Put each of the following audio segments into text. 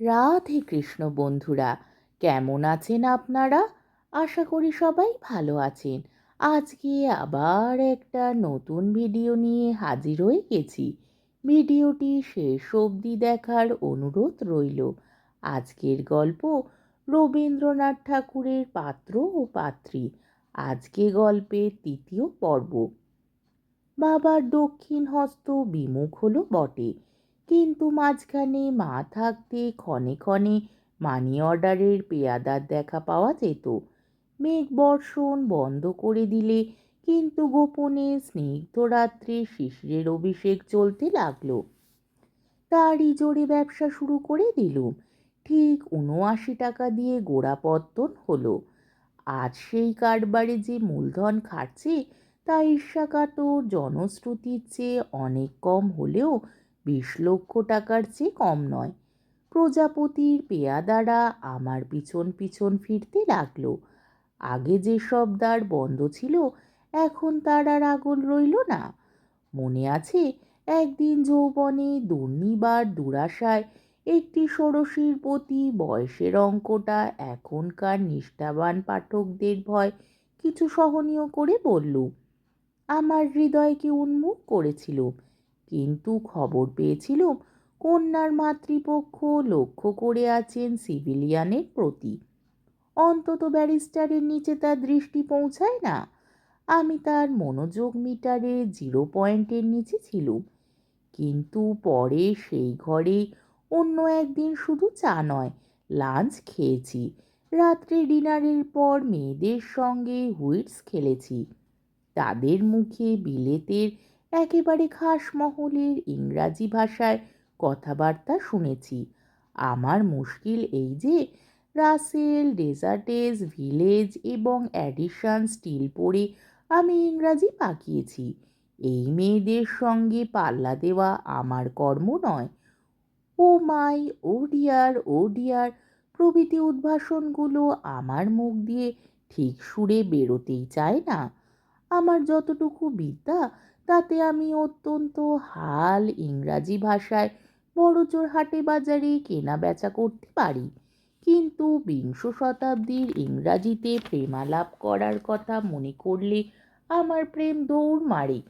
রাধে কৃষ্ণ বন্ধুরা, কেমন আছেন আপনারা? আশা করি সবাই ভালো আছেন। আজকে আবার একটা নতুন ভিডিও নিয়ে হাজির হয়ে গেছি। ভিডিওটি শেষ অবধি দেখার অনুরোধ রইল। আজকের গল্প রবীন্দ্রনাথ ঠাকুরের পাত্র ও পাত্রী। আজকে গল্পের তৃতীয় পর্ব। বাবার দক্ষিণ হস্ত বিমুখ হলো বটে। কিন্তু মাঝখানে মা থাকতে ক্ষণে ক্ষণে মানি অর্ডারের পেয়াদার দেখা পাওয়া যেত। মেঘ বর্ষণ বন্ধ করে দিলে কিন্তু গোপনে স্নিগ্ধ রাত্রে শিশিরের অভিষেক চলতে লাগল। তারই জোরে ব্যবসা শুরু করে দিলুম ঠিক উনআশি টাকা দিয়ে গোড়াপত্তন হলো। আজ সেই কারবারে যে মূলধন খাটছে, তা ঈর্ষাকাতর জনশ্রুতির চেয়ে অনেক কম হলেও বিশ লক্ষ টাকার চেয়ে কম নয়। প্রজাপতির পেয়াদারা আমার পিছন পিছন ফিরতে লাগল। আগে যেসব দ্বার বন্ধ ছিল, এখন তার আর আগল রইল না। মনে আছে, একদিন যৌবনে দুর্নিবার দুরাশায় একটি ষোড়শীর প্রতি বয়সের অঙ্কটা এখনকার নিষ্ঠাবান পাঠকদের ভয় কিছু সহনীয় করে বললুম আমার হৃদয়কে উন্মুখ করেছিল। কিন্তু খবর পেয়েছিলুম কন্যার মাতৃপক্ষ লক্ষ্য করে আছেন সিভিলিয়ানের প্রতি। অন্তত ব্যারিস্টারের নিচে তার দৃষ্টি পৌঁছায় না। আমি তার মনোযোগ মিটারে জিরো পয়েন্টের নিচে ছিলুম। কিন্তু পরে সেই ঘরে অন্য একদিন শুধু চা নয়, লাঞ্চ খেয়েছি। রাত্রে ডিনারের পর মেয়েদের সঙ্গে হুইটস খেলেছি। তাদের মুখে বিলেতের একেবারে খাস মহলের ইংরাজি ভাষায় কথাবার্তা শুনেছি। আমার মুশকিল এই যে রাসেল ডেজার্টেস ভিলেজ এবং অ্যাডিশন স্টিল পড়ে আমি ইংরাজি পাকিয়েছি। এই মেয়েদের সঙ্গে পাল্লা দেওয়া আমার কর্ম নয়। ও মাই, ও ডিয়ার ও ডিয়ার, প্রভৃতি উদ্ভাসনগুলো আমার মুখ দিয়ে ঠিক সুরে বেরোতেই চায় না। আমার যতটুকু বিদ্যা তাতে আমি অত্যন্ত হাল ইংরাজি ভাষায় বড়জোর হাটে বাজারে কেনা বেচা করতে পারি। কিন্তু বিংশ শতাব্দীর ইংরাজিতে প্রেমালাপ করার কথা মনে করলে আমার প্রেম দৌড় মারে।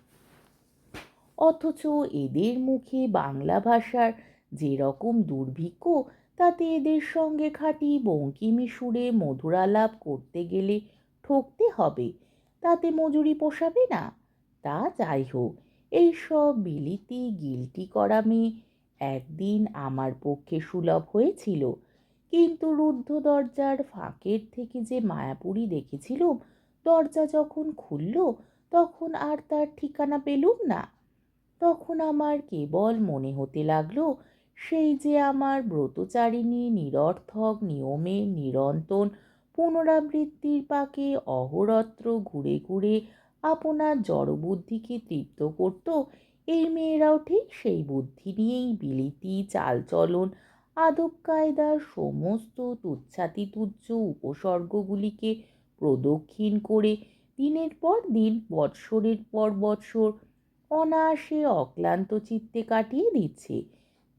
অথচ এদের মুখে বাংলা ভাষার যেরকম দুর্ভিক্ষ, তাতে এদের সঙ্গে খাঁটি বঙ্কিমি সুরে মধুরালাপ করতে গেলে ঠকতে হবে। তাতে মজুরি পোষাবে না। তা যাই হোক, এইসব বিলিতি গিলটি করা মেয়ে একদিন আমার পক্ষে সুলভ হয়েছিল। কিন্তু রুদ্ধ দরজার ফাঁকের থেকে যে মায়াপুরি দেখেছিলুম, দরজা যখন খুলল, তখন আর তার ঠিকানা পেলুম না। তখন আমার কেবল মনে হতে লাগল, সেই যে আমার ব্রতচারিণী নিরর্থক নিয়মে নিরন্তন পুনরাবৃত্তির পাকে অহরত্র ঘুরে ঘুরে আপনার জড়বুদ্ধিকে তৃপ্ত করত। এই মেয়েরাও ঠিক সেই বুদ্ধি নিয়েই বিলিতি, চালচলন, আদব কায়দার সমস্ত তুচ্ছাতি তুচ্ছ উপসর্গগুলিকে প্রদক্ষিণ করে দিনের পর দিন, বৎসরের পর বৎসর অনায়াসে অক্লান্ত চিত্তে কাটিয়ে দিচ্ছে।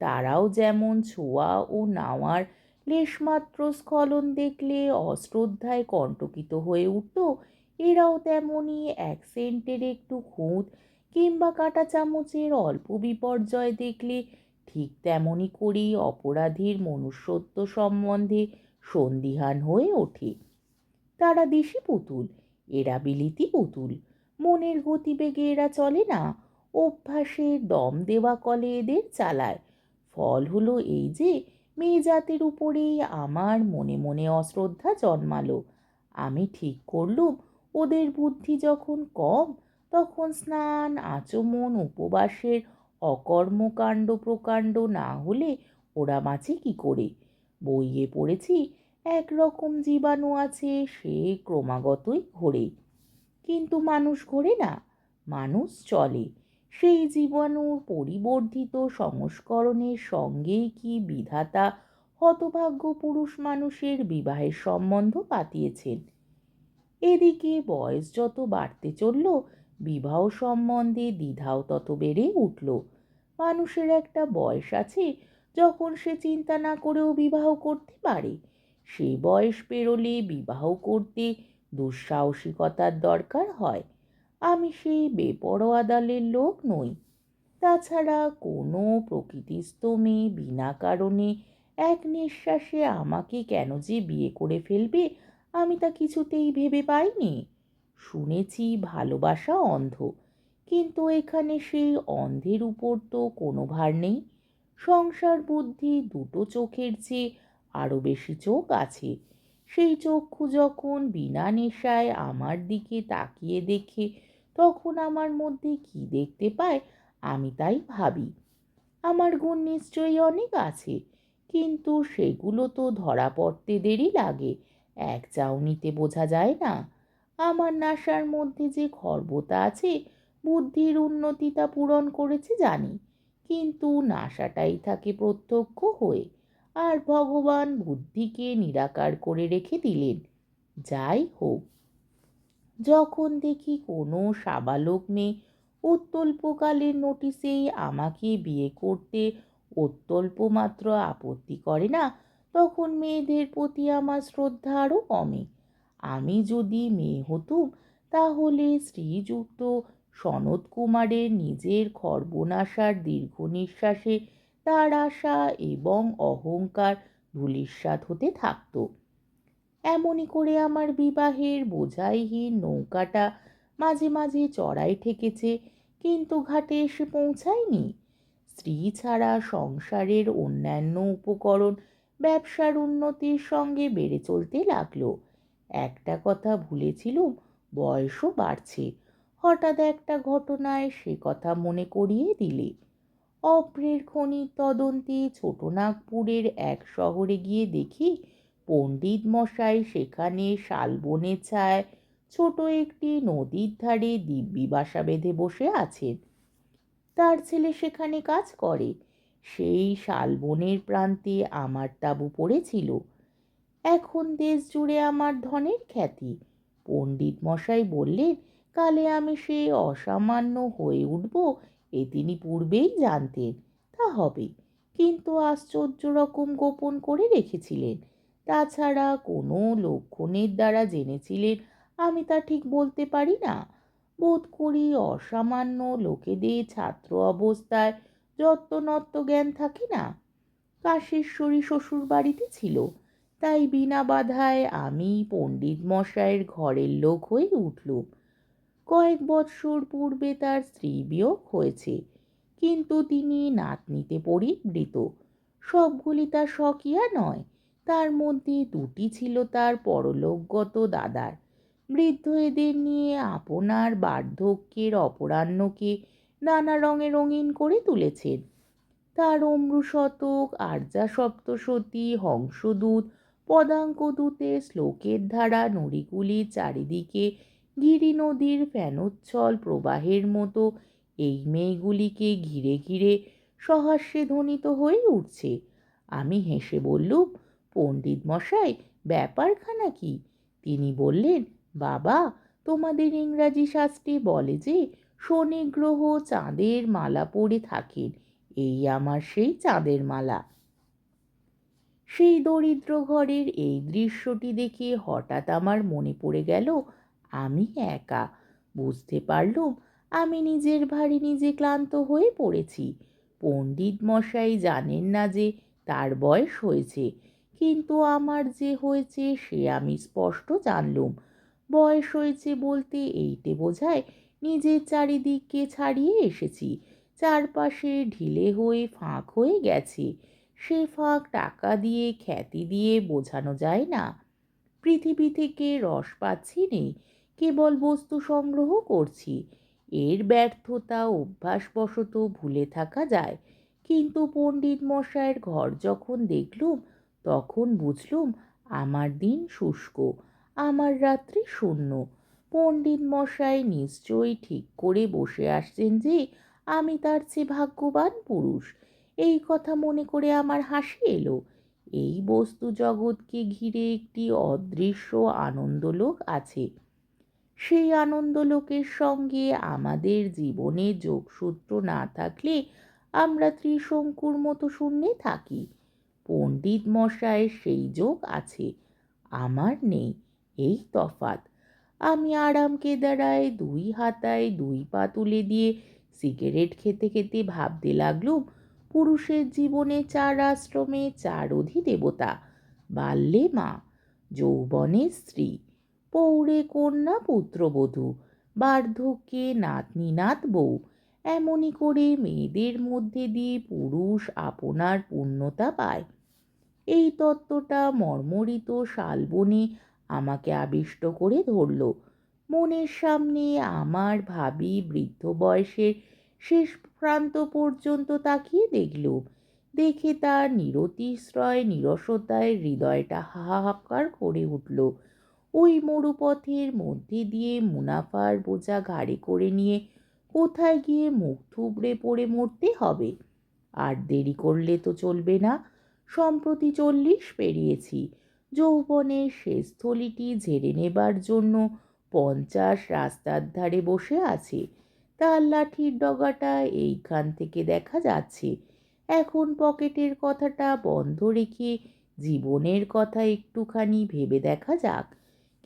তারাও যেমন ছোঁয়া ও নাওয়ার লেশমাত্র স্খলন দেখলে অশ্রদ্ধায় কণ্টকিত হয়ে উঠত এরাও তেমনই এক সেন্টের একটু খুঁত কিংবা কাটা চামচের অল্প বিপর্যয় দেখলে ঠিক তেমনই করেই অপরাধীর মনুষ্যত্ব সম্বন্ধে সন্দিহান হয়ে ওঠে। তারা দেশি পুতুল, এরা বিলিতি পুতুল। মনের গতিবেগে এরা চলে না অভ্যাসে দম দেওয়া কলে এদের চালায়। ফল হলো এই যে, মেয়ে জাতের উপরেই আমার মনে মনে অশ্রদ্ধা জন্মালো। আমি ঠিক করলুম ওদের বুদ্ধি যখন কম, তখন স্নান, আচমন, উপবাসের অকর্মকাণ্ড প্রকাণ্ড না হলে ওরা মাছে কি করে? বইয়ে পড়েছি, একরকম জীবাণু আছে সে ক্রমাগতই ঘোরে। কিন্তু মানুষ ঘোরে না, মানুষ চলে। সেই জীবাণুর পরিবর্ধিত সংস্করণের সঙ্গেই কি বিধাতা হতভাগ্য পুরুষ মানুষের বিবাহের সম্বন্ধ পাতিয়েছেন? এদিকে বয়স যত বাড়তে চলল, বিবাহ সম্বন্ধে দ্বিধাও তত বেড়ে উঠল। মানুষের একটা বয়স আছে যখন সে চিন্তা না করেও বিবাহ করতে পারে। সে বয়স পেরোলে বিবাহ করতে দুঃসাহসিকতার দরকার হয়। আমি সেই বেপরোয়া দলের লোক নই। তাছাড়া কোনো প্রকৃতিস্থ মেয়ে বিনা কারণে এক নিঃশ্বাসে আমাকে কেন যে বিয়ে করে ফেলবে আমি তা কিছুতেই ভেবে পাইনি। শুনেছি ভালোবাসা অন্ধ, কিন্তু এখানে সেই অন্ধের উপর তো কোনো ভার নেই। সংসার বুদ্ধি দুটো চোখের চেয়ে আরও বেশি চোখ আছে। সেই চক্ষু যখন বিনা নেশায় আমার দিকে তাকিয়ে দেখে, তখন আমার মধ্যে কি দেখতে পায় আমি তাই ভাবি। আমার গুণ নিশ্চয়ই অনেক আছে, কিন্তু সেগুলো তো ধরা পড়তে দেরি লাগে। এক চাউনিতে বোঝা যায় না, আমার নাসার মধ্যে যে খর্বতা আছে, বুদ্ধির উন্নতি তা পূরণ করেছে জানি, কিন্তু নাসাটাই থাকে প্রত্যক্ষ হয়ে, আর ভগবান বুদ্ধিকে নিরাকার করে রেখে দিলেন, যাই হোক। যখন দেখি কোনো সাবালক মেয়ে উত্তল্পকালের নোটিশেই আমাকে বিয়ে করতে অত্যল্প মাত্র আপত্তি করে না তখন মেয়েদের প্রতি আমার শ্রদ্ধা আরও কমে। আমি যদি মেয়ে হতুম, তাহলে শ্রীযুক্ত সনৎ কুমারের নিজের খর্বনাশার দীর্ঘ নিঃশ্বাসে তার আশা এবং অহংকার ধূলিসাৎ হতে থাকত। এমনই করে আমার বিবাহের বোঝাইহীন নৌকাটা মাঝে মাঝে চড়াই ঠেকেছে, কিন্তু ঘাটে এসে পৌঁছায়নি। স্ত্রী ছাড়া সংসারের অন্যান্য উপকরণ ব্যবসার উন্নতির সঙ্গে বেড়ে চলতে লাগল। একটা কথা ভুলেছিলুম, বয়সও বাড়ছে। হঠাৎ একটা ঘটনায় সে কথা মনে করিয়ে দিলে। অপ্রের খনির তদন্তে ছোটনাগপুরের এক শহরে গিয়ে দেখি পণ্ডিত মশাই সেখানে শালবনের ছায় ছোট একটি নদীর ধারে দিব্যি বাসা বেঁধে বসে আছেন। তার ছেলে সেখানে কাজ করে। সেই শালবনের প্রান্তে আমার তাঁবু পড়েছিল। এখন দেশ জুড়ে আমার ধনের খ্যাতি। পণ্ডিত মশাই বললেন, কালে আমি সে অসামান্য হয়ে উঠব এ তিনি পূর্বেই জানতেন, তা হবে। কিন্তু আশ্চর্য রকম গোপন করে রেখেছিলেন। তাছাড়া কোনো লক্ষণের দ্বারা জেনেছিলেন, আমি তা ঠিক বলতে পারি না। বোধ করি অসামান্য লোকেদের ছাত্র অবস্থায় যত্নত্ব জ্ঞান থাকে না। কাশেশ্বরী শ্বশুর বাড়িতে ছিল। তাই বিনা বাধায় আমি পণ্ডিত মশাইয়ের ঘরের লোক হয়ে উঠলুম। কয়েক বৎসর পূর্বে তার স্ত্রী বিয়োগ হয়েছে। কিন্তু তিনি নাতনিতে পরিবৃত সবগুলি তার স্বকীয়া নয়। তার মধ্যে দুটি ছিল তার পরলোকগত দাদার। বৃদ্ধ এদের নিয়ে আপনার বার্ধক্যের অপরাহ্নকে নানা রঙে রঙিন করে তুলেছেন। তার অম্রুশতক আর্যা সপ্তশতী, হংসদূত পদাঙ্কদূতের শ্লোকের ধারা নড়িগুলির চারিদিকে, গিরি নদীর ফ্যানোচ্ছল প্রবাহের মতো, এই মেয়েগুলিকে ঘিরে ঘিরে সহাস্যে ধ্বনিত হয়ে উঠছে। আমি হেসে বললুম, পণ্ডিত মশাই, ব্যাপারখানা কি? তিনি বললেন, বাবা, তোমাদের ইংরাজি শাস্ত্রে বলে যে শনি গ্রহ চাঁদের মালা পরে থাকেন। এই আমার সেই চাঁদের মালা। সেই দরিদ্র ঘরের এই দৃশ্যটি দেখে হঠাৎ আমার মনে পড়ে গেল, আমি একা। বুঝতে পারলুম, আমি নিজের ভারী নিজে ক্লান্ত হয়ে পড়েছি। পণ্ডিত মশাই জানেন না যে তার বয়স হয়েছে, কিন্তু আমার যে হয়েছে সে আমি স্পষ্ট জানলুম। বয়স হয়েছে বলতে এইটে বোঝায় নিজের চারিদিককে ছাড়িয়ে এসেছি। চারপাশে ঢিলে হয়ে ফাঁক হয়ে গেছে। সে ফাঁক টাকা দিয়ে, খ্যাতি দিয়ে বোঝানো যায় না। পৃথিবী থেকে রস পাচ্ছি নেই, কেবল বস্তু সংগ্রহ করছি। এর ব্যর্থতা অভ্যাসবশত ভুলে থাকা যায়। কিন্তু পণ্ডিত মশাইয়ের ঘর যখন দেখলুম, তখন বুঝলুম, আমার দিন শুষ্ক, আমার রাত্রি শূন্য। পণ্ডিত মশাই নিশ্চয়ই ঠিক করে বসে আসছেন যে আমি তার চেয়ে ভাগ্যবান পুরুষ। এই কথা মনে করে আমার হাসি এলো। এই বস্তু জগৎকে ঘিরে একটি অদৃশ্য আনন্দলোক আছে। সেই আনন্দলোকের সঙ্গে আমাদের জীবনে যোগসূত্র না থাকলে আমরা ত্রিশঙ্কুর মতো শূন্যে থাকি। পণ্ডিত মশায়ের সেই যোগ আছে। আমার নেই, এই তফাৎ। আমি আরাম কেদারায় দুই হাতায় দুই পা তুলে দিয়ে সিগারেট খেতে খেতে ভাবতে লাগলুম, পুরুষের জীবনে চার আশ্রমে চার অধিদেবতা। বাল্যে মা, যৌবনে স্ত্রী, পৌরে কন্যা পুত্রবধূ বার্ধক্যে নাতনি নাত বউ। এমনই করে মেয়েদের মধ্যে দিয়ে পুরুষ আপনার পূর্ণতা পায়। এই তত্ত্বটা মর্মরিত শালবনে আমাকে আবিষ্ট করে ধরল। মনের সামনে আমার ভাবি বৃদ্ধ বয়সের শেষ প্রান্ত পর্যন্ত তাকিয়ে দেখল। দেখে তার নিরতিশ্রয়, নিরসতায় হৃদয়টা হাহাকার করে উঠল। ওই মরুপথের মধ্যে দিয়ে মুনাফার বোঝা ঘাড়ে করে নিয়ে কোথায় গিয়ে মুখ থুবড়ে পড়ে মরতে হবে? আর দেরি করলে তো চলবে না। সম্প্রতি চল্লিশ পেরিয়েছি। যৌবনের শেষ স্থলিটি ঝেড়ে নেবার জন্য পঞ্চাশ রাস্তার ধারে বসে আছে। তার লাঠির ডগাটা এইখান থেকে দেখা যাচ্ছে। এখন পকেটের কথাটা বন্ধ রেখে জীবনের কথা একটুখানি ভেবে দেখা যাক।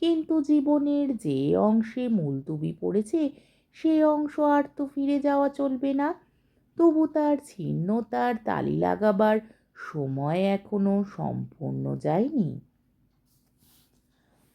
কিন্তু জীবনের যে অংশে মুলতুবি পড়েছে, সে অংশ আর তো ফিরে যাওয়া চলবে না। তবু তার ছিন্নতার তালি লাগাবার সময় এখনও সম্পূর্ণ যায়নি।